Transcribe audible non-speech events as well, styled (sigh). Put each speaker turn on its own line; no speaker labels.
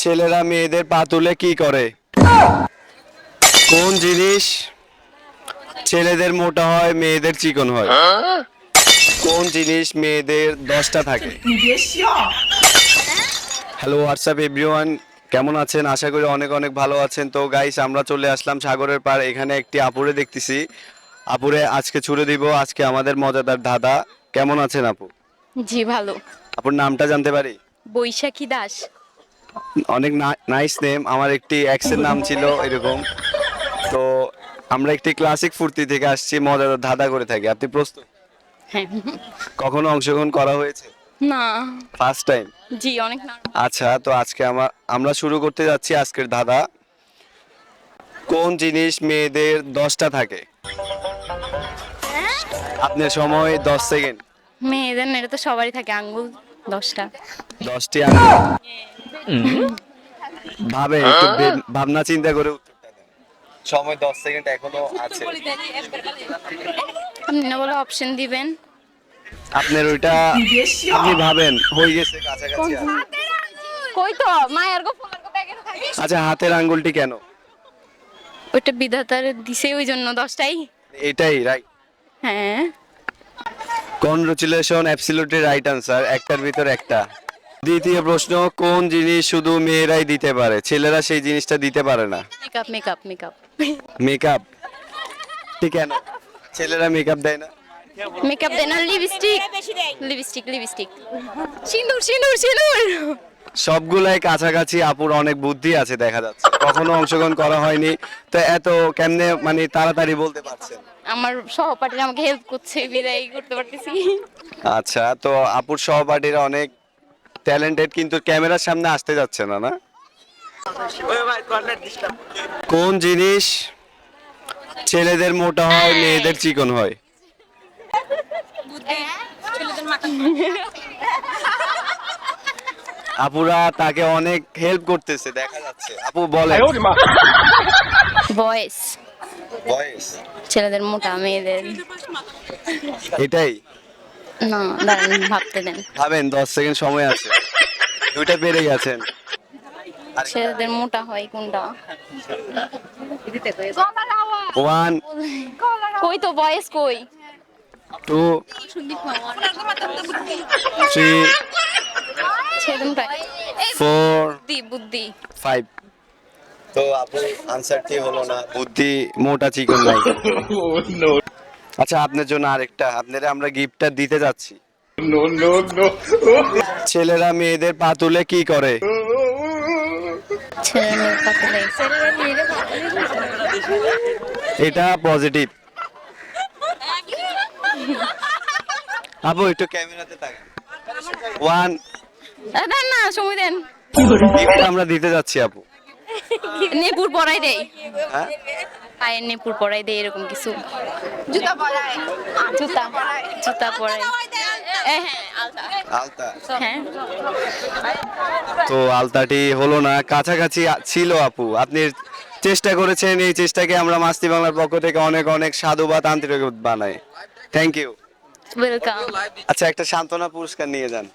ছেলেরা মেয়েদের পা তুলে কি করে? কোন জিনিস ছেলেদের মোটা হয় মেয়েদের চিকন হয়? কোন জিনিস মেয়েদের দশটা থাকে? হ্যালো হোয়াটসঅ্যাপ এভরিওয়ান কেমন আছেন? আশা করি অনেক অনেক ভালো আছেন। তো গাইস আমরা চলে আসলাম সাগরের পার এখানে একটি আপুরে দেখতেছি। আপুরে আজকে ছুড়ে দিব। আজকে আমাদের মজাদার দাদা। কেমন আছেন আপু?
জি ভালো।
আপুর নামটা জানতে পারি?
বৈশাখী দাস।
অনেক নাইস নেম আমার একটি এক্সের নাম ছিল এরকম। তো আমরা একটি ক্লাসিক ফুর্তি থেকে আসছি মজাদার ধাঁধা করে থাকি। আপনি প্রস্তুত?
হ্যাঁ।
কখনো অংশগ্রহণ করা হয়েছে?
না।
ফার্স্ট টাইম
জি অনেক
আচ্ছা তো আজকে আমার আমরা শুরু করতে যাচ্ছি আজকের ধাঁধা। কোন জিনিস মেয়েদের দশটা থাকে? আপনার সময় দশ সেকেন্ড।
মেয়েদের এটা তো সবারই থাকে আঙ্গুল। দশটা।
দশটি ভাবে একটু ভাবনা চিন্তা করে সময় দশ সেকেন্ড এখনও আছে।
আপনি না বলে অপশন দিবেন।
আপনার ওইটা আপনি ভাবেন হয়ে গেছে কাছাকাছি
কই তো? মায়ের গো ফোলার গো ব্যাগে থাকে
আচ্ছা হাতের আঙ্গুলটি কেন?
ওইটা বিধাতার দিছে ওই জন্য দশটাই।
এটাই রাইট
হ্যাঁ।
কনগ্রাচুলেশন অ্যাবসলিউটলি রাইট আনসার একটার ভিতর একটা। দ্বিতীয় প্রশ্ন কোন জিনিস শুধু মেয়েরাই দিতে পারে? ছেলেরা সেই জিনিসটা দিতে পারে না।
মেকআপ মেকআপ মেকআপ
মেকআপ ঠিক কেন? ছেলেরা মেকআপ দেয় না।
মেকআপ দেন আর লিপস্টিক লিপস্টিক লিপস্টিক সিঁদুর সিঁদুর সিঁদুর।
সবগুলাই কাছাকাছি আপুর অনেক বুদ্ধি আছে দেখা যাচ্ছে। কখনো অংশগ্রহণ করা হয়নি। তো এত কেমনে মানে তাড়াতাড়ি বলতে পারছেন?
আমার সহপাঠীরা আমাকে হেল্প করছে বিদায় করতে পারতেছি।
আচ্ছা তো আপুর সহপাঠীরা অনেক ট্যালেন্টেড কিন্তু ক্যামেরার সামনে আসতে যাচ্ছে না না? কোন জিনিস ছেলেদের মোটা হয় মেয়েদের চিকন হয়? আপুরা তাকে অনেক হেল্প করতেছে দেখা যাচ্ছে। আপু বলে
বয়েস
বয়স?
ছেলেদের মোটা মেয়েদের।
এটাই?
না দাঁড়ান ভাবতে দেন।
ভাবেন দশ সেকেন্ড সময় আছে। দুইটা পেরে গেছেন।
ছেলেদের মোটা হয় কোনটা?
ওয়ান
কই তো বয়েস কই?
টু থ্রি ফোর
বুদ্ধি বুদ্ধি।
ফাইভ। তো আপু আনসারটি হলো না? বুদ্ধি মোটা চিকন নাই (laughs) আচ্ছা আপনার জন্য আরেকটা। আপনারা আমরা গিফটটা দিতে যাচ্ছি। ছেলেরা মেয়েদের পা তুলে কি করে? এটা পজিটিভ আপু একটু ক্যামেরাতে তাকান। ওয়ান
না সময় দেন।
গিফট আমরা দিতে যাচ্ছি আপু।
নেপুর পড়াই দেয়।
হ্যাঁ?
পায়ের নেপুর পড়াই দেয় এরকম কিছু। জুতা পরায়। জুতা জুতা পরায়। হ্যাঁ আলতা।
আলতা।
হ্যাঁ।
তো আলতাটি হলো না কাছাকাছি ছিল আপু। আপনি চেষ্টা করেছেন এই চেষ্টাকে আমরা মাস্তি বাংলার পক্ষ থেকে অনেক অনেক সাধুবাদ আন্তরিক বানাই। থ্যাংক ইউ
ওয়েলকাম
আচ্ছা একটা সান্ত্বনা পুরস্কার নিয়ে যান।